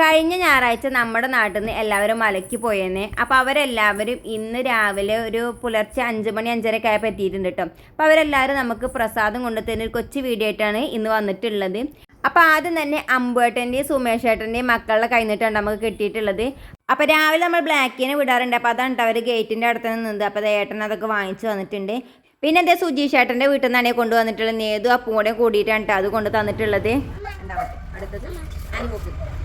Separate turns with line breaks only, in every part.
കഴിഞ്ഞ ഞായറാഴ്ച നമ്മുടെ നാട്ടിൽ നിന്ന് എല്ലാവരും മലക്കി പോയേനെ. അപ്പോൾ അവരെല്ലാവരും ഇന്ന് രാവിലെ ഒരു പുലർച്ചെ അഞ്ച് മണി അഞ്ചരയൊക്കെ ആയപ്പോൾ എത്തിയിട്ടുണ്ട് കേട്ടോ അപ്പോൾ അവരെല്ലാവരും നമുക്ക് പ്രസാദം കൊണ്ടു തരുന്ന ഒരു കൊച്ചു വീഡിയോ ആയിട്ടാണ് ഇന്ന് വന്നിട്ടുള്ളത്. അപ്പോൾ ആദ്യം തന്നെ അമ്പുവേട്ടന്റെയും സുമേഷ് ഏട്ടന്റെയും മക്കളുടെ കൈന്നിട്ടാണ് നമുക്ക് കിട്ടിയിട്ടുള്ളത്. അപ്പോൾ രാവിലെ നമ്മൾ ബ്ലാക്കിനെ വിടാറുണ്ട്. അപ്പോൾ അതാണ് അവർ ഗേറ്റിന്റെ അടുത്ത് നിന്നത്. അപ്പോൾ ഏട്ടൻ അതൊക്കെ വാങ്ങിച്ചു വന്നിട്ടുണ്ട്. പിന്നെ എന്താ സുജീഷ് ഏട്ടന്റെ വീട്ടിൽ നിന്നാണ് കൊണ്ടുവന്നിട്ടുള്ളത് നേതു അപ്പൂടെ കൂടെ കൂടിയിട്ടാണ് ട്ടോ അത് കൊണ്ട് തന്നിട്ടുള്ളത്. അടുത്തത്. അനുഭവം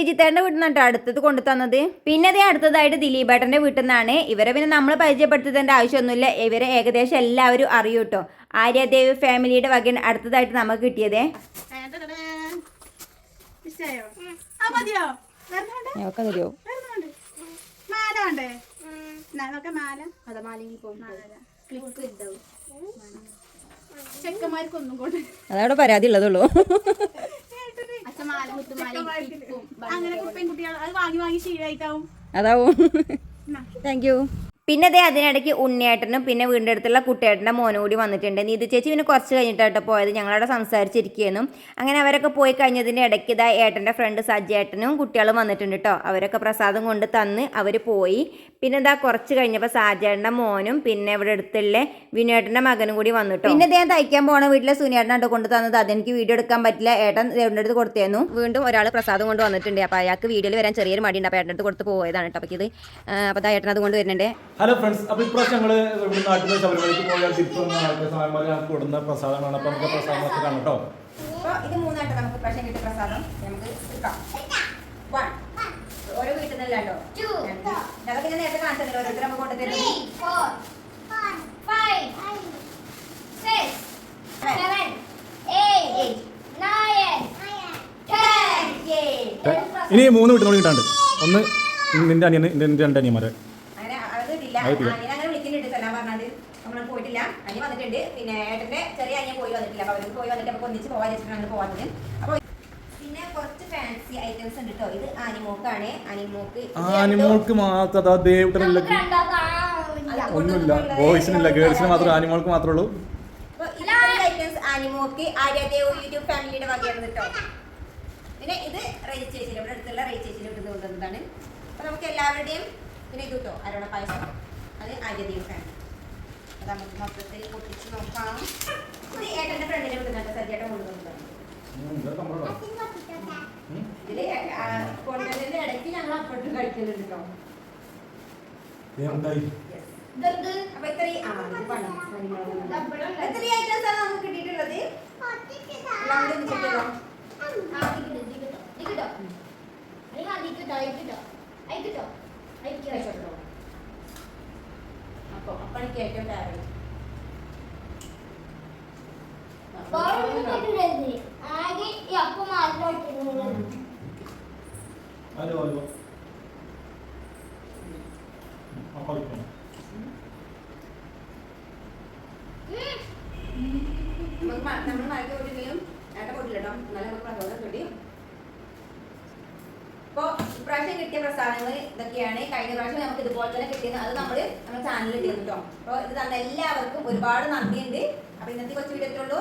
രജിത്തേട്ടന്റെ വീട്ടിൽ നിന്നാണ് അടുത്തത് കൊണ്ടു തന്നത് പിന്നെ അതേ അടുത്തതായിട്ട് ദിലീപേട്ടന്റെ വീട്ടിൽ നിന്നാണ്. ഇവരെ പിന്നെ നമ്മൾ പരിചയപ്പെടുത്തേണ്ട ആവശ്യമൊന്നുമില്ല. ഇവരെ ഏകദേശം എല്ലാവരും അറിയൂ കേട്ടോ ആര്യദേവ് ഫാമിലിയുടെ വകയാണ് അടുത്തതായിട്ട് നമുക്ക് കിട്ടിയതേ. അതവിടെ പരാതി ഉള്ളതുള്ളൂ
അങ്ങനെ പെൺകുട്ടികൾ അത് വാങ്ങി വാങ്ങി ശീലായിട്ടാവും.
അതാവും. താങ്ക് യു പിന്നെ അതേ അതിനിടയ്ക്ക് ഉണ്ണിയേട്ടനും പിന്നെ വീടിന്റെ അടുത്തുള്ള കുട്ടിയേട്ടന്റെ മോനും കൂടി വന്നിട്ടുണ്ട്. നീതി ചേച്ചി പിന്നെ കുറച്ച് കഴിഞ്ഞിട്ടാട്ടോ പോയത്. ഞങ്ങളവിടെ സംസാരിച്ചിരിക്കുന്നു അങ്ങനെ അവരൊക്കെ പോയി കഴിഞ്ഞതിന്റെ ഇടയ്ക്ക് ഇതാ ഏട്ടന്റെ ഫ്രണ്ട് സജ്ജേട്ടനും കുട്ടികളും വന്നിട്ടുണ്ട് കേട്ടോ. അവരൊക്കെ പ്രസാദം കൊണ്ട് തന്ന് അവർ പോയി. പിന്നെ ഇതാ കുറച്ച് കഴിഞ്ഞപ്പോൾ സാജേട്ടന്റെ മോനും പിന്നെ ഇവിടെ അടുത്തുള്ള വിനുവേട്ടന്റെ മകനും കൂടി വന്നു കേട്ടോ. പിന്നെ ഞാൻ തയ്ക്കാൻ പോണ വീട്ടിലെ സുനിയേട്ടനാട്ടോ കൊണ്ട് തന്നത്. അതെനിക്ക് വീഡിയോ എടുക്കാൻ പറ്റില്ല. ഏട്ടൻ ദേവന്റെ അടുത്ത് കൊടുത്തേന്നു. വീണ്ടും ഒരാൾ പ്രസാദം കൊണ്ട് വന്നിട്ടുണ്ട്. അപ്പോൾ അയാൾക്ക് വീഡിയോയിൽ വരാൻ ചെറിയൊരു മടിയുണ്ട്. അപ്പോൾ ഏട്ടന്റെ അടുത്ത് കൊടുത്ത് പോയതാണ് കേട്ടോ. അപ്പോൾ ഇത് അപ്പോൾ ഏട്ടൻ അത് കൊണ്ട് വരുന്നുണ്ട്.
ഹലോ ഫ്രണ്ട്സ് അപ്പോൾ ഇപ്രാവശ്യം ഞങ്ങൾ ഇവിടെ നാട്ടിൽ നിന്ന് ശബരിമലയ്ക്ക് പോയാൽ തിരിച്ചു വന്ന ആൾക്ക് സാറന്മാർ ഞങ്ങൾക്ക് കൊടുക്കുന്ന പ്രസാദമാണ് അപ്പോൾ നമുക്ക് പ്രസാദം കാണാം കേട്ടോ.
അപ്പോൾ ഇത് മൂന്നായിട്ട് നമുക്ക് പ്രാവശ്യം കിട്ടിയ പ്രസാദം നമുക്ക് എടുക്കാം. വൺ ഓരോ വീട്ടിൽ നിന്നല്ലോ അതൊക്കെ ഞാൻ നേരത്തെ കാണിച്ചല്ലോ ഓരോരുത്തർ നമുക്ക് കൊണ്ടുതരുന്നത്.
ഇനി മൂന്ന് വീട്ടിൽ കൂടി കിട്ടാണ്ട് ഒന്ന് നിന്റെ അനിയന് നിന്റെ രണ്ട് അനിയന്മാരെ.
അങ്ങനെ. വിളിക്കുന്നുണ്ട് നമ്മൾ പോയിട്ടില്ല. അനി വന്നിട്ടുണ്ട്. പിന്നെ ഏട്ടന്റെ ചെറിയ അനിയൻ പോയി വന്നിട്ടില്ല. അപ്പൊ അവർക്ക് പോയി വന്നിട്ട് ഒന്നിച്ച് പോകാൻ വെച്ചിട്ടാണ് പോകുന്നത് അപ്പോൾ പിന്നെ കുറച്ച് ഫാൻസി ഐറ്റംസ് ഉണ്ട് കേട്ടോ ഇത് ആനിമോക്കാണ് ആനിമോക്ക്
ആനിമോൾക്ക് മാത്രം. ഒന്നുമില്ല. ബോയ്സിനില്ല ഗേൾസിന് മാത്രം ആനിമോൾക്ക് മാത്രമേ ഉള്ളൂ.
അപ്പൊ ഐറ്റംസ് ആനിമോക്ക് ആര്യദേവ് യൂട്യൂബ് ഫാമിലിയുടെ വകയാണ് കേട്ടോ പിന്നെ ഇത് റേജ് ചേച്ചിയുടെ ഇവിടെ അടുത്തുള്ള റേജ് ചേച്ചിയുടെ ഇട്ട് കൊണ്ടുവന്നതാണ്. അപ്പൊ നമുക്ക് എല്ലാവരുടെയും പിന്നെ ഇത് കിട്ടോ അരോണ പായസം. അത് ഫാമിലി അത് നമുക്ക് മൊത്തത്തിൽ പൊട്ടിച്ച് നോക്കാം. ഇത് ഏട്ടന്റെ ഫ്രണ്ടിനെ വിടുന്നുണ്ട് സദ്യയുടെ കൊണ്ടുവന്നതാണ് ഇതിൽ ആ, കൊണ്ടുവന്നതിന്റെ ഇടയ്ക്ക് ഞങ്ങൾ അപ്പോഴും കഴിക്കുന്നുണ്ട് കേട്ടോ? അപ്പൊ ഇത്രയും ആ. ഇത്രയും ഐറ്റംസ് ആണ് നമുക്ക് കിട്ടിയിട്ടുള്ളത്. എല്ലാം കൂടി ഒന്ന് check
അപ്പോൾ
അപ്പണിക്ക്
ഏറ്റവും മ- നമ്മൾ മഴയ്ക്ക് പോയിട്ടില്ലെങ്കിലും ഏട്ടൻ പോയിട്ടില്ല കേട്ടോ എന്നാലും നമുക്ക് പ്രസാദം കിട്ടിയും ഇപ്രാവശ്യം കിട്ടിയ പ്രസാദങ്ങൾ ഇതൊക്കെയാണ്. കഴിഞ്ഞ പ്രാവശ്യം നമുക്ക് ഇതുപോലെ തന്നെ കിട്ടിയത്. അത് നമ്മൾ നമ്മുടെ ചാനലിൽ ഇട്ടിരുന്നു കേട്ടോ അപ്പോൾ ഇത് തന്ന എല്ലാവർക്കും ഒരുപാട് നന്ദിയുണ്ട്. അപ്പോൾ ഇന്നത്തെ കൊച്ചു വീഡിയോ എത്രയുള്ളൂ